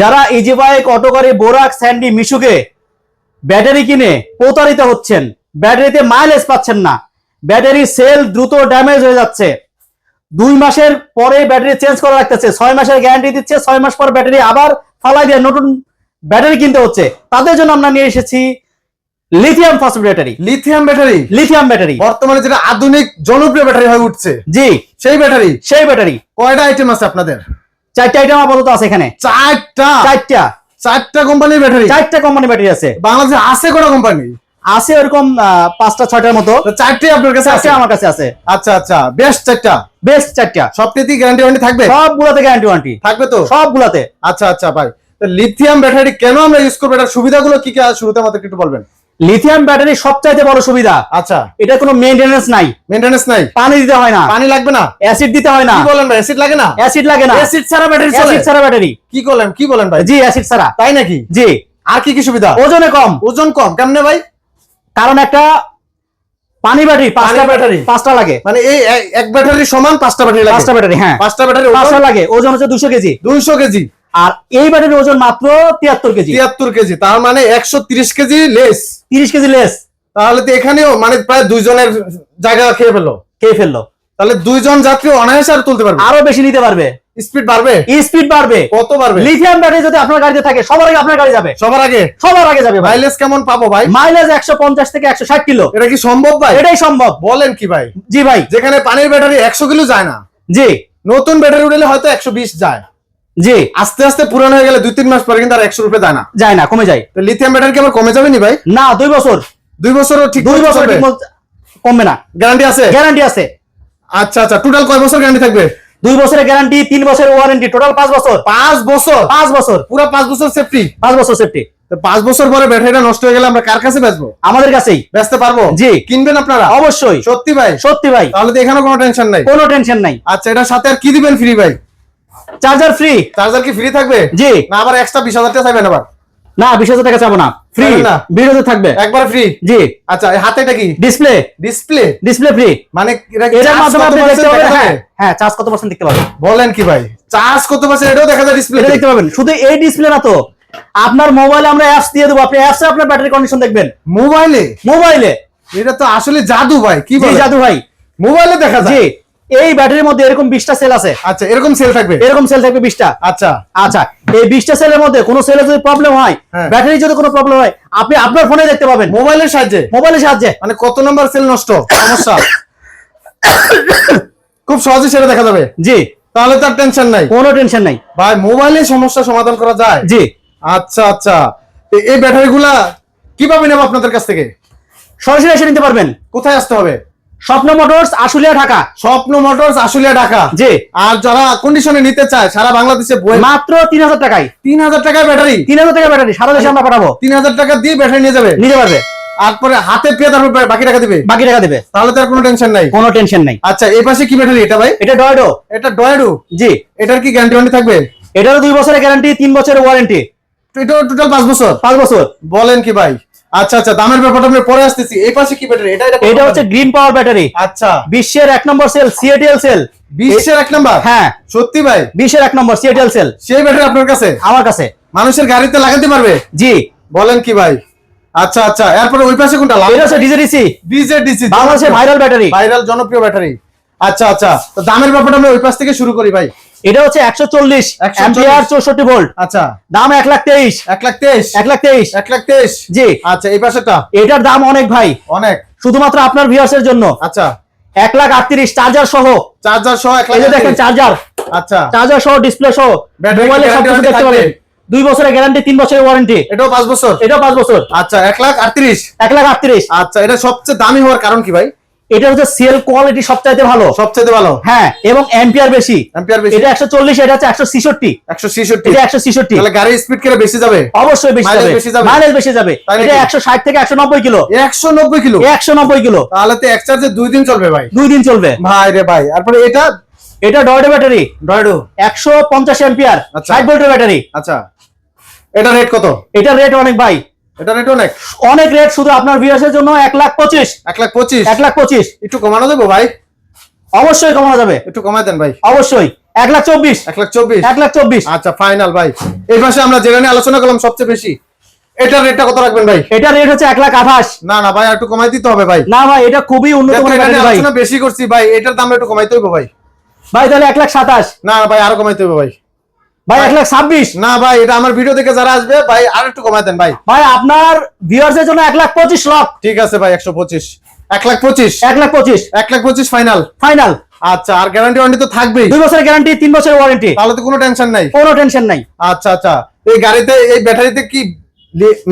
যারা easy bike auto গাড়ি বোরাক Sandy মিশুকে battery কিনে প্রতারিত হচ্ছেন। ব্যাটারিতে মাইলেজ পাচ্ছেন না। ব্যাটারি সেল দ্রুত ড্যামেজ হয়ে যাচ্ছে। দুই মাসের পরে ব্যাটারি চেঞ্জ করা লাগতেছে। ছয় মাসের গ্যারান্টি দিচ্ছে। ছয় মাস পর ব্যাটারি আবার ফালাই দিয়ে নতুন ব্যাটারি কিনতে হচ্ছে। তাদের জন্য আমরা নিয়ে এসেছি lithium phosphate battery lithium battery lithium battery বর্তমানে যেটা আধুনিক জনপ্রিয় ব্যাটারি হয়ে উঠছে। জি। সেই ব্যাটারি সেই ব্যাটারি কয়টা আইটেম আছে আপনাদের? চারটা আইটেম আপাতত আছে এখানে। চারটা? চারটা। চারটা কোম্পানির ব্যাটারি চারটা কোম্পানি ব্যাটারি আছে। বাংলাদেশে আছে কটা কোম্পানি আছে ওরকম পাঁচটা ছয়টার মতো। চারটে আপনার কাছে আছে? আমার কাছে আছে। আচ্ছা আচ্ছা। বেস্ট চারটা? বেস্ট চারটা। সবটাতেই গ্যারান্টি ওয়ারেন্টি থাকবে? সবগুলাতে গ্যারান্টি ওয়ারেন্টি থাকবে তো? সবগুলাতে। আচ্ছা আচ্ছা ভাই। লিথিয়াম ব্যাটারি কেন আমরা ইউজ করব? এটার সুবিধাগুলো কি কি আছে? শুরুতে আমাদের একটু বলবেন। লিথিয়াম ব্যাটারি সবচাইতে বড় সুবিধা। আচ্ছা। এটা কোনো মেইনটেনেন্স নাই। মেনটেনেন্স নাই। পানি দিতে হয় না। পানি লাগবে না? অ্যাসিড দিতে হয় না। কি বলেন ভাই অ্যাসিড লাগে না? অ্যাসিড লাগে না। অ্যাসিড ছাড়া ব্যাটারি চলে। অ্যাসিড ছাড়া ব্যাটারি কি বলেন কি বলেন ভাই? জি অ্যাসিড ছাড়া। তাই নাকি? জি। আর কি কি সুবিধা? ওজনে কম। ওজন কম। কেমনে ভাই? কারণ একটা পানি ব্যাটারি পাঁচটা ব্যাটারি পাঁচটা লাগে। মানে এই এক- ব্যাটারি সমান পাঁচটা ব্যাটারি লাগে। পাঁচটা ব্যাটারি হ্যাঁ। পাঁচটা ব্যাটারি পাঁচটা লাগে। ওজন হচ্ছে দুশো কেজি। দুইশো কেজি। আর এই ব্যাটারির ওজন মাত্র তিয়াত্তর কেজি। তিয়াত্তর কেজি তার মানে একশো তিরিশ কেজি লেস তিরিশ কেজি লেস তাহলে তো এখানেও মানে প্রায় দুইজনের জায়গা খেয়ে ফেলল। খেয়ে ফেলল। তাহলে দুইজন যাত্রী অনায়াসে আর তুলতে পারবে। আরও বেশি নিতে পারবে। স্পিড বাড়বে? স্পিড বাড়বে। কত বাড়বে? লিথিয়াম ব্যাটারি যদি আপনার গাড়িতে থাকে সবার আগে আপনার গাড়ি যাবে। সবার আগে? সবার আগে যাবে মাইলেজ কেমন পাবো ভাই? মাইলেজ একশো পঞ্চাশ থেকে একশো ষাট কিলো। এটা কি সম্ভব ভাই? এটাই সম্ভব। বলেন কি ভাই? জি ভাই। যেখানে পানির ব্যাটারি একশো কিলো যায় না। জি। নতুন ব্যাটারি উঠলে হয়তো একশো বিশ যায়। জি। আস্তে আস্তে পুরানো হয়ে গেলে দুই তিন মাস পরে কিন্তু আর একশো রুপে যায় না। যায় না কমে যায়। তো লিথিয়াম ব্যাটারি কি আবার কমে যাবে নি ভাই? না দুই বছর। দুই বছর ঠিক দুই বছর কমবে না। গ্যারান্টি আছে? গ্যারান্টি আছে। আচ্ছা আচ্ছা টোটাল কয় বছর গ্যারান্টি থাকবে? দুই বছরের গ্যারান্টি তিন বছরের ওয়ারেন্টি টোটাল পাঁচ বছর। পাঁচ বছর? পাঁচ বছর। পুরো পাঁচ বছর সেফটি পাঁচ বছর সেফটি পাঁচ বছর পরে ব্যাটারিটা নষ্ট হয়ে গেলে আমরা কার কাছে বেচবো? আমাদের কাছেই। বেচতে পারব? জি। কিনবেন আপনারা? অবশ্যই। সত্যি ভাই? সত্যি ভাই। তাহলে তো এখানে কোনো টেনশন নাই। কোনো টেনশন নাই। আচ্ছা এটার সাথে আর কি দিবেন ফ্রি ভাই? চার্জার ফ্রি চার্জার কি ফ্রি থাকবে? জি। না আবার এক্সট্রা বিশ হাজার টাকা চাইবেন আবার? না বিশ হাজার টাকা চাবো না। ফ্রি? বিশ হাজার থাকবে। একবার ফ্রি জি। আচ্ছা এই হাতে এটা কি? ডিসপ্লে ডিসপ্লে ডিসপ্লে ফ্রি মানে এটা এটার মাধ্যমে আপনি দেখতে পাবেন? হ্যাঁ হ্যাঁ চার্জ কত পার্সেন্ট দেখতে পাবেন? বলেন কি ভাই? চার্জ কত পার্সেন্ট এটাও দেখা যায় ডিসপ্লে দেখতে পাবেন। শুধু এই ডিসপ্লে না তো। আপনার মোবাইলে আমরা অ্যাপস দিয়ে দেবো। আপনি অ্যাপসে আপনার ব্যাটারি কন্ডিশন দেখবেন। মোবাইলে মোবাইলে এটা তো আসলে জাদু ভাই কি জাদু ভাই। মোবাইলে দেখা জি। যায় এই ব্যাটারির মধ্যে এরকম বিশটা সেল আছে। আচ্ছা এরকম সেল থাকবে? এরকম সেল থাকবে বিশটা। আচ্ছা। আচ্ছা এই বিশটা সেলের মধ্যে কোনো সেলে যদি প্রবলেম হয়। ব্যাটারি যদি কোনো প্রবলেম হয় আপনি আপনার ফোনে দেখতে পাবেন। মোবাইলের সাহায্যে? মোবাইলের সাহায্যে। মানে কত নম্বর সেল নষ্ট? সমস্যা। খুব সহজে সেটা দেখা যাবে। জি। তাহলে তার টেনশন নাই। কোনো টেনশন নাই। ভাই মোবাইলে সমস্যা সমাধান করা যায়? জি। আচ্ছা আচ্ছা। এই ব্যাটারি গুলা কীভাবে নেব আপনাদের কাছ থেকে? সরাসরি এসে নিতে পারবেন। কোথায় আসতে হবে? স্বপ্ন মোটরস আশুলিয়া ঢাকা। স্বপ্ন মোটরস আশুলিয়া ঢাকা। জি। আর যারা কন্ডিশনে নিতে চায় সারা বাংলাদেশে বই মাত্র তিন হাজার টাকায়। তিন হাজার টাকায় ব্যাটারি তিন হাজার টাকা ব্যাটারি সারা দেশে আমরা পাঠাবো। তিন হাজার টাকা দিয়ে ব্যাটারি নিয়ে যাবে। নিতে পারবে। তারপরে হাতে পেয়ে তারপর বাকি টাকা দিবে। বাকি টাকা দেবে। তাহলে তো আর কোনো টেনশন নাই। কোনো টেনশন নাই। আচ্ছা এই পাশে কি ব্যাটারি এটা ভাই? এটা ডয়ডো এটা ডয়েডু জি। এটার কি গ্যারান্টি ওয়ারেন্টি থাকবে? এটারও দুই বছরের গ্যারান্টি তিন বছরের ওয়ারেন্টি এটা টোটাল পাঁচ বছর। পাঁচ বছর। বলেন কি ভাই? আচ্ছা আচ্ছা দামের ব্যাপারটা আমরা পরে আসতেছি। এই পাশে কি ব্যাটারি এটা এটা এটা হচ্ছে গ্রিন পাওয়ার ব্যাটারি আচ্ছা। বিশ্বের এক নম্বর সেল সিএটিএল সেল বিশ্বের এক নাম্বার? হ্যাঁ। সত্যি ভাই? বিশ্বের এক নম্বর সিএটিএল সেল সেই ব্যাটারি আপনার কাছে? আমার কাছে। মানুষের গাড়িতে লাগাতে পারবে? জি। বলেন কি ভাই? আচ্ছা আচ্ছা এরপরে ওই পাশে কোনটা? এটা হচ্ছে ডিজেডিসি ডিজে ডিসি বাংলাদেশের ভাইরাল ব্যাটারি ভাইরাল জনপ্রিয় ব্যাটারি আচ্ছা আচ্ছা তো দামের ব্যাপারটা আমরা ওই পাশ থেকে শুরু করি ভাই। এটা হচ্ছে একশো চল্লিশ 140 অ্যাম্পিয়ার চৌষট্টি ভোল্ট। আচ্ছা। দাম এক লাখ তেইশ। এক লাখ তেইশ। এক লাখ তেইশ। এক লাখ তেইশ। জি। আচ্ছা এই পাশেটা? এটার দাম অনেক ভাই। অনেক। শুধুমাত্র আপনার ভিউয়ার্সের জন্য। আচ্ছা। এক লাখ আটত্রিশ চার্জার সহ। চার্জার সহ এক লাখ দেখেন চার্জার আচ্ছা। চার্জার সহ ডিসপ্লে সহ। মোবাইলে সবকিছু দেখতে পাবেন। দুই বছরের গ্যারান্টি তিন বছরের ওয়ারেন্টি এটাও পাঁচ বছর? এটাও পাঁচ বছর। আচ্ছা এক লাখ আটত্রিশ। এক লাখ আটত্রিশ। আচ্ছা এটা সবচেয়ে দামি হওয়ার কারণ কি ভাই? এটা হচ্ছে সেল কোয়ালিটি সবচাইতে ভালো। সবচেয়ে ভালো। হ্যাঁ এবং এম্পিয়ার বেশি। অ্যাম্পিয়ার বেশি। এটা একশো চল্লিশ এটা হচ্ছে একশো ছিষট্টি। একশো ছেষট্টি। এটা একশো ছিষট্টি। তাহলে গাড়ির স্পিড কেটে বেশি যাবে? অবশ্যই বেশি যাবে। বেশি যাবে? মাইলেজ বেশি যাবে। এটা নাকি? একশো ষাট থেকে একশো নব্বই কিলো। একশো নব্বই কিলো? একশো নব্বই কিলো। তাহলে তো এক চার্জে দুই দিন চলবে ভাই। দুই দিন চলবে। ভাই রে ভাই তারপরে এটা? এটা ডয়ডো ব্যাটারি। ডয়েডো। একশো পঞ্চাশ এম্পিয়ার আচ্ছা। ষাট ভোল্টের ব্যাটারি। আচ্ছা। এটা রেট কত? এটা রেট অনেক ভাই। এটা রেট অনেক? অনেক রেট শুধু আপনার ভিউয়ার্সের জন্য এক লাখ পঁচিশ। এক লাখ পঁচিশ? এক লাখ পঁচিশ। একটু কমানো দেবো ভাই? অবশ্যই কমানো যাবে। একটু কমাই দেন ভাই। অবশ্যই। এক লাখ চব্বিশ। এক লাখ চব্বিশ? এক লাখ চব্বিশ। আচ্ছা ফাইনাল ভাই। এই পাশে আমরা যেটা নিয়ে আলোচনা করলাম সবচেয়ে বেশি এটার রেটটা কত রাখবেন ভাই? এটা রেট হচ্ছে এক লাখ আঠাশ। না না ভাই একটু কমাই দিতে হবে ভাই। না ভাই এটা খুবই উন্নত আলোচনা বেশি করছি ভাই এটার দাম একটু কমাইতে হবে ভাই। ভাই তাহলে এক লাখ সাতাশ। না না ভাই আরও কমাইতে হবে ভাই। ভাই এক লাখ ছাব্বিশ। না ভাই এটা আমার ভিডিও দেখে যারা আসবে ভাই আর একটু কমাই দেন ভাই। ভাই আপনার ভিউয়ার্স এর জন্য এক লাখ পঁচিশ লাখ। ঠিক আছে ভাই একশো পঁচিশ। এক লাখ পঁচিশ। এক লাখ পঁচিশ। এক লাখ পঁচিশ ফাইনাল ফাইনাল আচ্ছা আর গ্যারান্টি ওয়ারেন্টি তো থাকবেই। দুই বছরের গ্যারান্টি তিন বছরের ওয়ারেন্টি তাহলে তো কোনো টেনশন নাই। কোনো টেনশন নাই। আচ্ছা আচ্ছা। এই গাড়িতে এই ব্যাটারিতে কি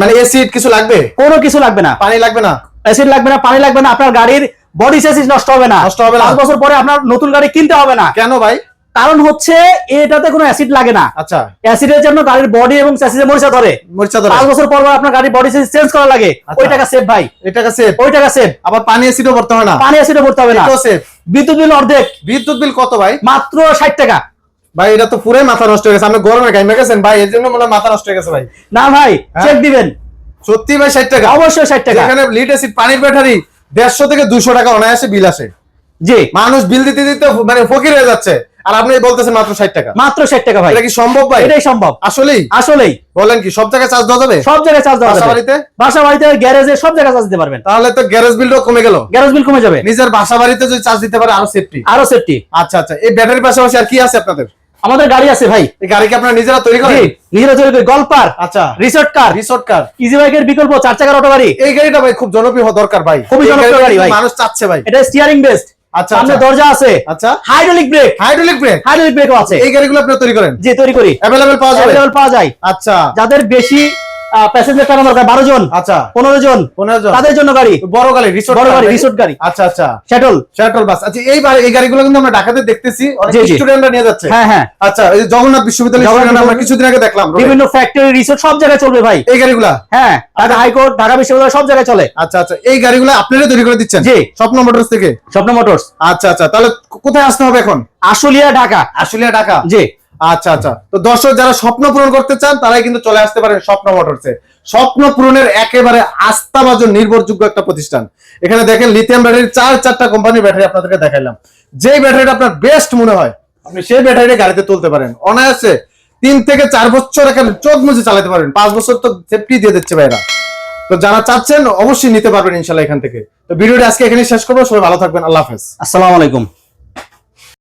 মানে এসি কিছু লাগবে? কোনো কিছু লাগবে না। পানি লাগবে না? অ্যাসিড লাগবে না পানি লাগবে না আপনার গাড়ির বডি সেসিস নষ্ট হবে না। নষ্ট হবে না। পাঁচ বছর পরে আপনার নতুন গাড়ি কিনতে হবে না। কেন ভাই? কারণ হচ্ছে এটাতে কোনো অ্যাসিড লাগে না। আচ্ছা। অ্যাসিডের জন্য গাড়ির বডি এবং স্যাসিসে মরিচা ধরে। মরিচা ধরে। পাঁচ বছর পর পর আপনার গাড়ির বডি চেঞ্জ করা লাগে। আচ্ছা। ওই টাকা সেভ ভাই। এটা সেফ ওই টাকা সেভ আবার পানি এসিডও ভরতে হয় না। পানি অ্যাসিডও করতে হবে না। সেফ বিদ্যুৎ বিল অর্ধেক। বিদ্যুৎ বিল কত ভাই? মাত্র ষাট টাকা। ভাই এটা তো পুরাই মাথা নষ্ট হয়ে গেছে। আপনি গরমে গাইমে গেছেন ভাই এর জন্য মনে মাথা নষ্ট হয়ে গেছে ভাই। না ভাই হ্যাঁ? চেক দিবেন। সত্যি ভাই ষাট টাকা। অবশ্যই ষাট টাকা। এখানে লিড এসিড পানির ব্যাটারি দেড়শো থেকে দুশো টাকা অনায়াসে বিল আসে। জি। মানুষ বিল দিতে দিতে মানে ফকির হয়ে যাচ্ছে। আর আপনি বলতেছেন মাত্র ষাট টাকা। মাত্র ষাট টাকা ভাই। এটা কি সম্ভব ভাই? এটাই সম্ভব। আসলেই? আসলেই। বলেন কি সব জায়গায় চার্জ দেওয়া যাবে? সব জায়গায় চার্জ দেওয়া যাবে। গ্যারেজে সব জায়গায় চার্জ দিতে পারবেন। তাহলে তো গ্যারেজ বিলটাও কমে গেল। গ্যারেজ বিল কমে যাবে। নিজের যদি চার্জ দিতে পারে আরও সেফটি আরও সেফটি আচ্ছা আচ্ছা। এই ব্যাটারির পাশাপাশি আর কি আছে আপনাদের? আমাদের গাড়ি আছে ভাই। এই গাড়ি কি আপনারা নিজেরা তৈরি করেন? নিজেরা তৈরি করি। গল্পার আচ্ছা। Resort car resort car? Easy বাইকের বিকল্প চার চাকার অটো গাড়ি। এই গাড়িটা ভাই খুব জনপ্রিয় দরকার ভাই। খুবই জনপ্রিয় গাড়ি ভাই। মানুষ চাচ্ছে ভাই। এটা স্টিয়ারিং বেস্ট আচ্ছা সামনে আচ্ছা। দরজা আছে। আচ্ছা। Hydraulic brake hydraulic brake hydraulic ব্রেকও আছে। এই গাড়িগুলো আপনি তৈরি করেন? যে তৈরি করি। अवेलेबल পাওয়া যায় अवेलेबल পাওয়া যায়। আচ্ছা। যাদের বেশি প্যাসেঞ্জার টানা দরকার বারো জন আচ্ছা। পনেরো জন পনেরো জন। তাদের জন্য গাড়ি। বড় গাড়ি রিসোর্ট বড় গাড়ি রিসোর্ট গাড়ি। আচ্ছা আচ্ছা। শ্যাটল শাটল বাস আচ্ছা এই এই গাড়িগুলো কিন্তু আমরা ঢাকাতে দেখতেছি। অনেক। স্টুডেন্টরা নিয়ে যাচ্ছে। হ্যাঁ হ্যাঁ। আচ্ছা এই জগন্নাথ বিশ্ববিদ্যালয় আমরা কিছুদিন আগে দেখলাম বিভিন্ন ফ্যাক্টরি রিসোর্ট সব জায়গায় চলবে ভাই। এই গাড়িগুলা? হ্যাঁ ঢাকা হাইকোর্ট ঢাকা বিশ্ববিদ্যালয় সব জায়গায় চলে। আচ্ছা আচ্ছা। এই গাড়িগুলো আপনারা তৈরি করে দিচ্ছেন? জি। স্বপ্ন মোটরস থেকে? স্বপ্ন মোটরস। আচ্ছা আচ্ছা। তাহলে কোথায় আসতে হবে এখন? আশুলিয়া ঢাকা। আশুলিয়া ঢাকা। জি। আচ্ছা আচ্ছা। তো দর্শক, যারা স্বপ্ন পূরণ করতে চান, তারাই কিন্তু চলে আসতে পারেন স্বপ্ন মোটরসে। স্বপ্ন পূরণের একেবারে আস্থাভাজন নির্ভরযোগ্য একটা প্রতিষ্ঠান। এখানে দেখেন লিথিয়াম ব্যাটারি চার চারটা কোম্পানির ব্যাটারি আপনাদেরকে দেখাইলাম। যেই ব্যাটারিটা আপনার বেস্ট মনে হয়, আপনি সেই ব্যাটারি গাড়িতে তুলতে পারেন। অনায়াসে তিন থেকে চার বছর এখানে চোখ মুছে চালাতে পারবেন। পাঁচ বছর তো সেফটি দিয়ে দিচ্ছে ভাইরা। তো যারা চাচ্ছেন, অবশ্যই নিতে পারবেন ইনশাল্লাহ এখান থেকে। তো ভিডিওটা আজকে এখানে শেষ করব। সবাই ভালো থাকবেন। আল্লাহ হাফেজ। আসসালামু আলাইকুম।